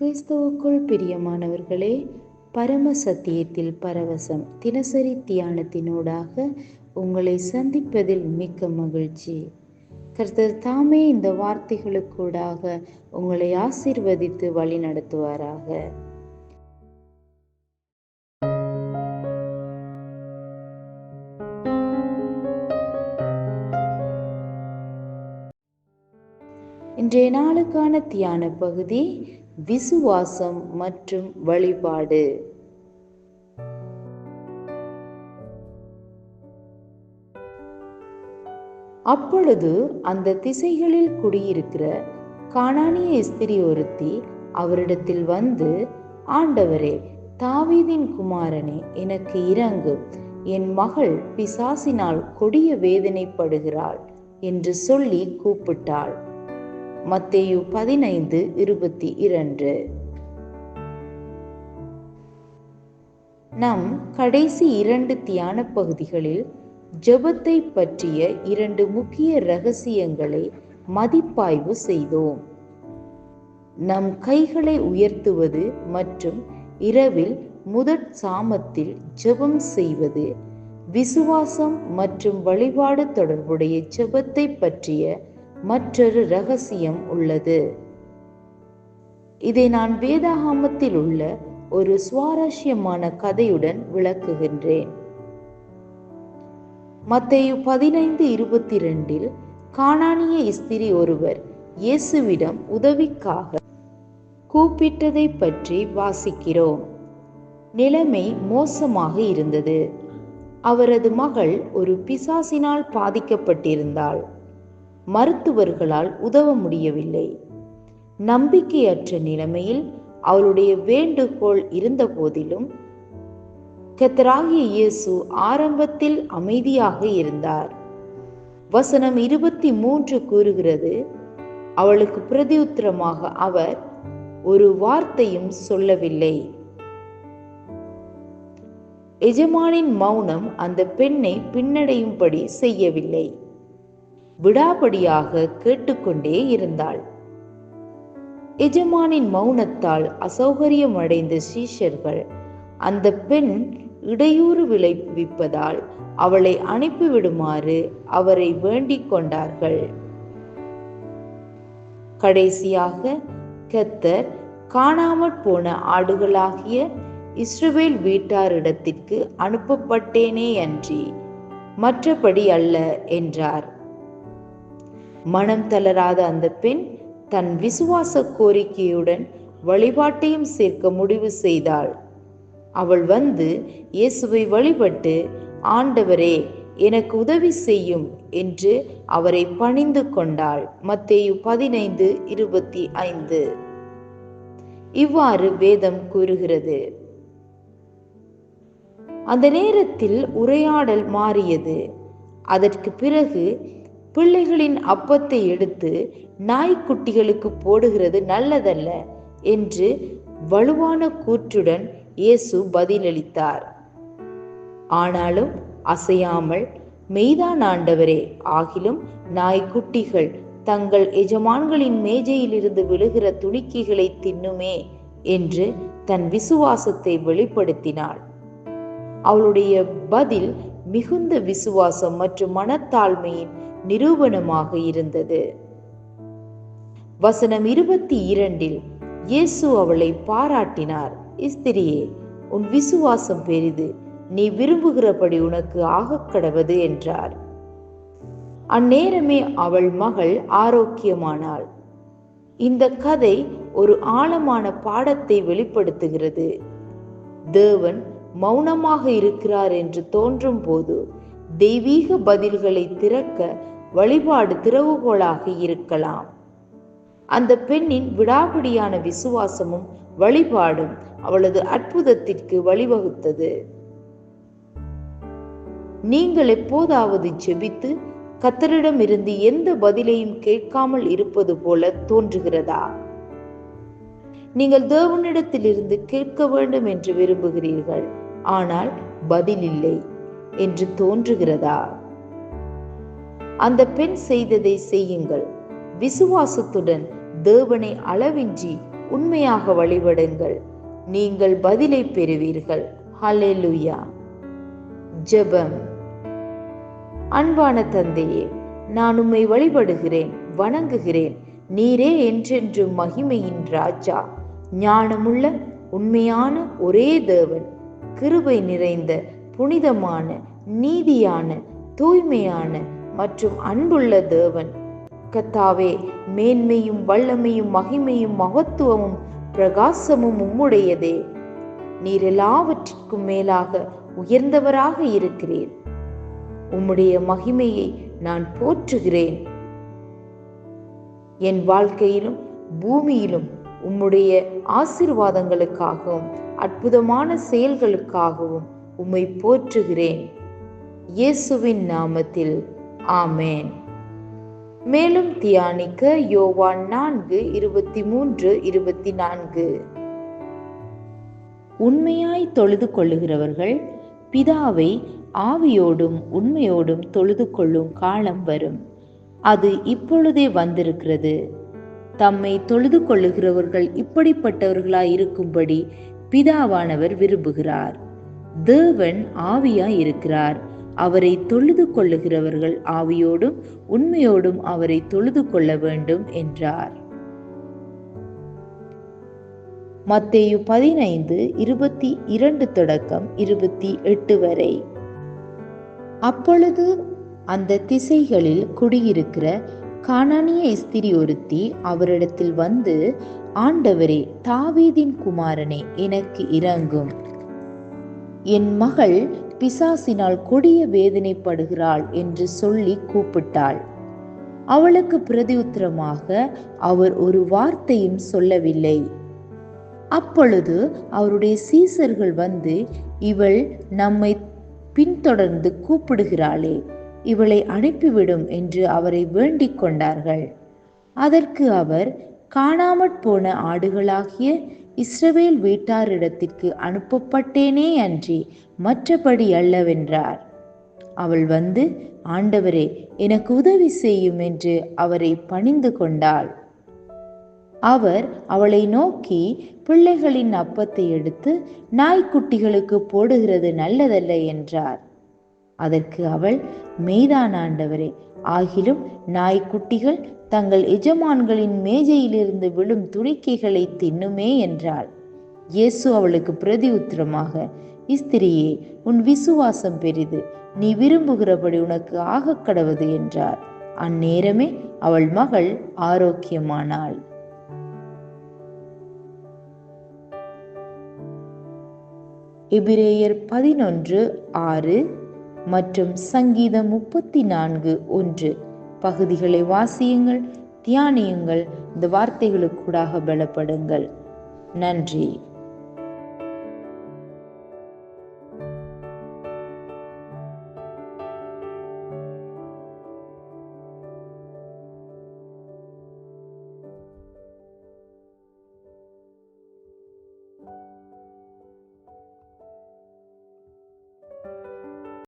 கிறிஸ்துவுக்குள் பிரியமானவர்களே பரம சத்தியத்தில் பரவசம் தினசரி தியானத்தினூடாக உங்களை சந்திப்பதில் மிக்க மகிழ்ச்சி. கர்த்தர் தாமே இந்த வார்த்தைகளுக்கூடாக உங்களை ஆசிர்வதித்து வழி நடத்துவாராக. இன்றைய நாளுக்கான தியான பகுதி விசுவாசம் மற்றும் வழிபாடு. அப்பொழுது அந்த திசைகளில் குடியிருக்கிற கானானிய ஸ்திரி ஒருத்தி அவரிடத்தில் வந்து ஆண்டவரே தாவீதின் குமாரனே எனக்கு இறங்கும் என் மகள் பிசாசினால் கொடிய வேதனைப்படுகிறாள் என்று சொல்லி கூப்பிட்டாள். மத்தேயு பதினைந்து இருபத்தி இரண்டு. நம் கடைசி இரண்டு தியான பகுதிகளில் ஜெபத்தை பற்றிய இரண்டு முக்கிய ரகசியங்களை மதிப்பாய்வு செய்தோம். நம் கைகளை உயர்த்துவது மற்றும் இரவில் முதற் சாமத்தில் ஜெபம் செய்வது விசுவாசம் மற்றும் வழிபாடு தொடர்புடைய ஜெபத்தை பற்றிய மற்றொரு ரகசியம் உள்ளது. இதை நான் வேதாகாமத்தில் உள்ள ஒரு சுவாரஸ்யமான கதையுடன் விளக்குகின்றேன். மத்தையு பதினைந்து இருபத்தி ரெண்டில் காணானிய இஸ்திரி ஒருவர் இயேசுவிடம் உதவிக்காக கூப்பிட்டதை பற்றி வாசிக்கிறோம். நிலைமை மோசமாக இருந்தது. அவரது மகள் ஒரு பிசாசினால் பாதிக்கப்பட்டிருந்தாள். மருத்துவர்களால் உதவ முடியவில்லை. நம்பிக்கையற்ற நிலைமையில் அவளுடைய வேண்டுகோள் இருந்த போதிலும் கத்தராகிய இயேசு ஆரம்பத்தில் அமைதியாக இருந்தார். வசனம் இருபத்தி மூன்று கூறுகிறது அவளுக்கு பிரதியுத்தரமாக அவர் ஒரு வார்த்தையும் சொல்லவில்லை. எஜமானின் மௌனம் அந்த பெண்ணை பின்னடையும்படி செய்யவில்லை. விடாபடியாக கேட்டுக்கொண்டே இருந்தாள். எஜமானின் மௌனத்தால் அசௌகரியம் அடைந்த சீஷர்கள் அந்த பெண் இடையூறு விளைவிப்பதால் அவளை அனுப்பிவிடுமாறு அவரை வேண்டிக் கொண்டார்கள். கடைசியாக கத்தர் காணாமற் போன ஆடுகளாகிய இஸ்ரவேல் வீட்டாரிடத்திற்கு அனுப்பப்பட்டேனே அன்றி மற்றபடி அல்ல என்றார். மனம் தளராத அந்த பெண் தன் விசுவாச கோரிக்கையுடன் வழிபாட்டையும் சேர்க்க முடிவு செய்தாள். அவள் வந்து இயேசுவை வழிபட்டு ஆண்டவரே எனக்கு உதவி செய்யும் என்று அவரை பணிந்து கொண்டாள். மத்தேயு பதினைந்து இருபத்தி ஐந்து. இவ்வாறு வேதம் கூறுகிறது. அந்த நேரத்தில் உரையாடல் மாறியது. அதற்கு பிறகு பிள்ளைகளின் அப்பத்தை எடுத்து நாய்க்குட்டிகளுக்கு போடுகிறது நல்லதல்ல என்று வலுவான கூற்றுடன் இயேசு பதிலளித்தார். ஆனாலும் அசையாமல் மெய்தான் ஆண்டவரே ஆகிலும் நாய்க்குட்டிகள் தங்கள் எஜமான்களின் மேஜையிலிருந்து விழுகிற துணிக்கிகளை தின்னுமே என்று தன் விசுவாசத்தை வெளிப்படுத்தினாள். அவளுடைய பதில் மிகுந்த விசுவாசம் மற்றும் மனத்தாழ்மையின் நிரூபணமாக இருந்தது. வசனம் இருபத்தி இரண்டில் இயேசு அவளை பாராட்டினார். இஸ்திரியே உன் விசுவாசம் பெரிது. நீ விரும்புகிறபடி உனக்கு ஆகக் கடவது என்றார். அந்நேரமே அவள் மகள் ஆரோக்கியமானாள். இந்த கதை ஒரு ஆழமான பாடத்தை வெளிப்படுத்துகிறது. தேவன் மௌனமாக இருக்கிறார் என்று தோன்றும் போது தெய்வீக பதில்களை திறக்க வழிபாடு திறவுகோலாக இருக்கலாம். அந்த பெண்ணின் விடாபிடியான விசுவாசமும் வழிபாடும் அவளது அற்புதத்திற்கு வழிவகுத்தது. நீங்கள் எப்போதாவது ஜெபித்து கத்தரிடம் இருந்து எந்த பதிலையும் கேட்காமல் இருப்பது போல தோன்றுகிறதா? நீங்கள் தேவனிடத்திலிருந்து கேட்க வேண்டும் என்று விரும்புகிறீர்கள். ஆனால் பதில் இல்லை. என்று தோன்றுகிறதா? அந்த பெண் செய்ததை செய்யுங்கள். விசுவாசத்துடன் தேவனை அளவின்றி உண்மையாக வழிபடுங்கள். நீங்கள் பதிலை பெறுவீர்கள். ஹalleluya. ஜெபம். அன்பான தந்தையே நான் உம்மை வழிபடுகிறேன் வணங்குகிறேன். நீரே என்றென்றும் மகிமையின் ராஜா. ஞானமுள்ள உண்மையான ஒரே தேவன். கிருபை நிறைந்த புனிதமான நீதியான தூய்மையான மற்றும் அன்புள்ள தேவன். கத்தாவே மேன்மையும் வல்லமையும் மகிமையும் மகத்துவமும் பிரகாசமும் உம்முடையதே. நீர் எல்லாவற்றிற்கும் மேலாக உயர்ந்தவராக இருக்கிறீர். உம்முடைய மகிமையை நான் போற்றுகிறேன். என் வாழ்க்கையிலும் பூமியிலும் உம்முடைய ஆசிர்வாதங்களுக்காகவும் அற்புதமான செயல்களுக்காகவும் உம்மை போற்றுகிறேன். இயேசுவின் நாமத்தில். ஆமேன். மேலும் தியானிக்க யோவான் நான்கு இருபத்தி மூன்று இருபத்தி நான்கு உண்மையாய் தொழுது கொள்ளுகிறவர்கள் பிதாவை ஆவியோடும் உண்மையோடும் தொழுது கொள்ளும் காலம் வரும். அது இப்பொழுதே வந்திருக்கிறது. தம்மை தொழுது கொள்ளுகிறவர்கள் இப்படிப்பட்டவர்களாய் இருக்கும்படி பிதாவானவர் விரும்புகிறார். தேவன் ஆவியாய் இருக்கிறார். அவரை தொழுது கொள்ளுகிறவர்கள் ஆவியோடும் உண்மையோடும் அவரை தொழுது கொள்ள வேண்டும் என்றார். மத்தேயு பதினைந்து இருபத்தி இரண்டு தொடக்கம் இருபத்தி எட்டு வரை. அப்பொழுது அந்த திசைகளில் குடியிருக்கிற கானானிய ஸ்திரி ஒருத்தி அவரிடத்தில் வந்து ஆண்டவரே தாவீதின் குமாரனே எனக்கு இறங்கும் என் மகள் பிசாசினால் கொடிய வேதனைப்படுகிறாள் என்று சொல்லி கூப்பிட்டாள். அவளுக்கு பிரதியுத்தரமாக அவர் ஒரு வார்த்தையும் சொல்லவில்லை. அப்பொழுது அவருடைய சீசர்கள் வந்து இவள் நம்மை பின்தொடர்ந்து கூப்பிடுகிறாளே இவளை அனுப்பிவிடும் என்று அவரை வேண்டிக் கொண்டார்கள். அதற்கு அவர் காணாமற் போன ஆடுகளாகிய இஸ்ரவேல் வீட்டாரிடத்திற்கு அனுப்பப்பட்டேனே அன்றி மற்றபடி அல்லவென்றார். அவள் வந்து ஆண்டவரே எனக்கு உதவி செய்யும் என்று அவரை பணிந்து கொண்டாள். அவர் அவளை நோக்கி பிள்ளைகளின் அப்பத்தை எடுத்து நாய்க்குட்டிகளுக்கு போடுகிறது நல்லதல்ல என்றார். அதற்கு அவள் மெய்தான் ஆண்டவரே ஆகிலும் நாய்க்குட்டிகள் தங்கள் எஜமான்களின் மேஜையிலிருந்து விழும் துணிக்கைகளை தின்னுமே என்றாள். இயேசு அவளுக்கு பிரதி உத்தரமாக இஸ்திரியே உன் விசுவாசம் பெரிது. நீ விரும்புகிறபடி உனக்கு ஆகக் கடவது என்றார். அந்நேரமே அவள் மகள் ஆரோக்கியமானாள். எபிரேயர் பதினொன்று ஆறு மற்றும் சங்கீதம் முப்பத்தி நான்கு ஒன்று. பகுதிகளை வாசியுங்கள் தியானியுங்கள். இந்த வார்த்தைகளுக்கூடாக பலப்படுங்கள். நன்றி.